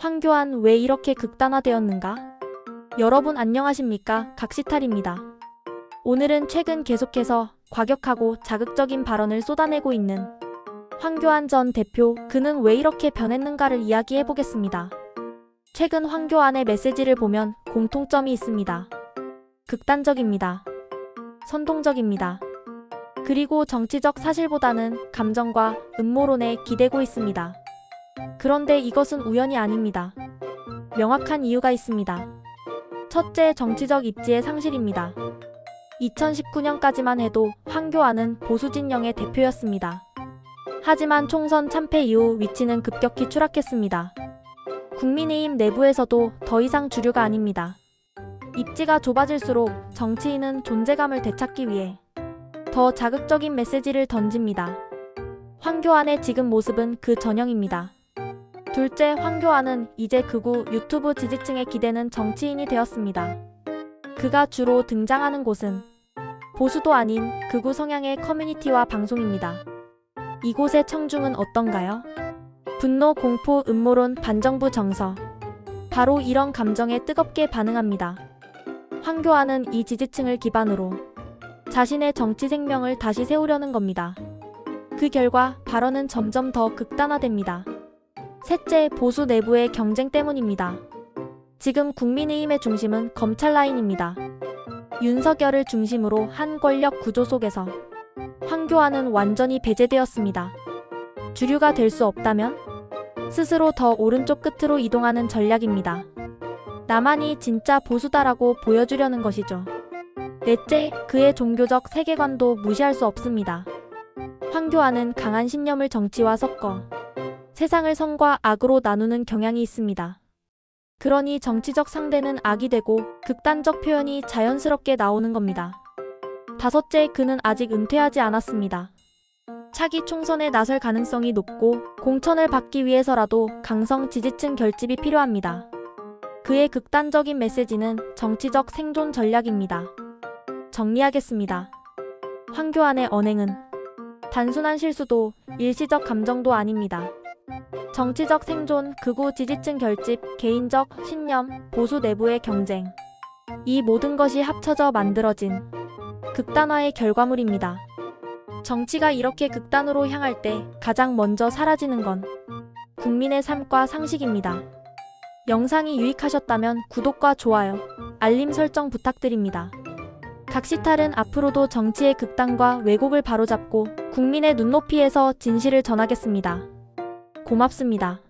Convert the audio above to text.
황교안 왜 이렇게 극단화되었는가? 여러분 안녕하십니까? 각시탈입니다. 오늘은 최근 계속해서 과격하고 자극적인 발언을 쏟아내고 있는 황교안 전 대표, 그는 왜 이렇게 변했는가를 이야기해 보겠습니다. 최근 황교안의 메시지를 보면 공통점이 있습니다. 극단적입니다. 선동적입니다. 그리고 정치적 사실보다는 감정과 음모론에 기대고 있습니다. 그런데 이것은 우연이 아닙니다. 명확한 이유가 있습니다. 첫째, 정치적 입지의 상실입니다. 2019년까지만 해도 황교안은 보수 진영의 대표였습니다. 하지만 총선 참패 이후 위치는 급격히 추락했습니다. 국민의힘 내부에서도 더 이상 주류가 아닙니다. 입지가 좁아질수록 정치인은 존재감을 되찾기 위해 더 자극적인 메시지를 던집니다. 황교안의 지금 모습은 그 전형입니다. 둘째, 황교안은 이제 극우 유튜브 지지층에 기대는 정치인이 되었습니다. 그가 주로 등장하는 곳은 보수도 아닌 극우 성향의 커뮤니티와 방송입니다. 이곳의 청중은 어떤가요? 분노, 공포, 음모론, 반정부 정서. 바로 이런 감정에 뜨겁게 반응합니다. 황교안은 이 지지층을 기반으로 자신의 정치 생명을 다시 세우려는 겁니다. 그 결과 발언은 점점 더 극단화됩니다. 셋째, 보수 내부의 경쟁 때문입니다. 지금 국민의힘의 중심은 검찰 라인입니다. 윤석열을 중심으로 한 권력 구조 속에서 황교안은 완전히 배제되었습니다. 주류가 될 수 없다면 스스로 더 오른쪽 끝으로 이동하는 전략입니다. 나만이 진짜 보수다라고 보여주려는 것이죠. 넷째, 그의 종교적 세계관도 무시할 수 없습니다. 황교안은 강한 신념을 정치와 섞어 세상을 선과 악으로 나누는 경향이 있습니다. 그러니 정치적 상대는 악이 되고 극단적 표현이 자연스럽게 나오는 겁니다. 다섯째, 그는 아직 은퇴하지 않았습니다. 차기 총선에 나설 가능성이 높고 공천을 받기 위해서라도 강성 지지층 결집이 필요합니다. 그의 극단적인 메시지는 정치적 생존 전략입니다. 정리하겠습니다. 황교안의 언행은 단순한 실수도 일시적 감정도 아닙니다. 정치적 생존, 극우 지지층 결집, 개인적 신념, 보수 내부의 경쟁. 이 모든 것이 합쳐져 만들어진 극단화의 결과물입니다. 정치가 이렇게 극단으로 향할 때 가장 먼저 사라지는 건 국민의 삶과 상식입니다. 영상이 유익하셨다면 구독과 좋아요, 알림 설정 부탁드립니다. 각시탈은 앞으로도 정치의 극단과 왜곡을 바로잡고 국민의 눈높이에서 진실을 전하겠습니다. 고맙습니다.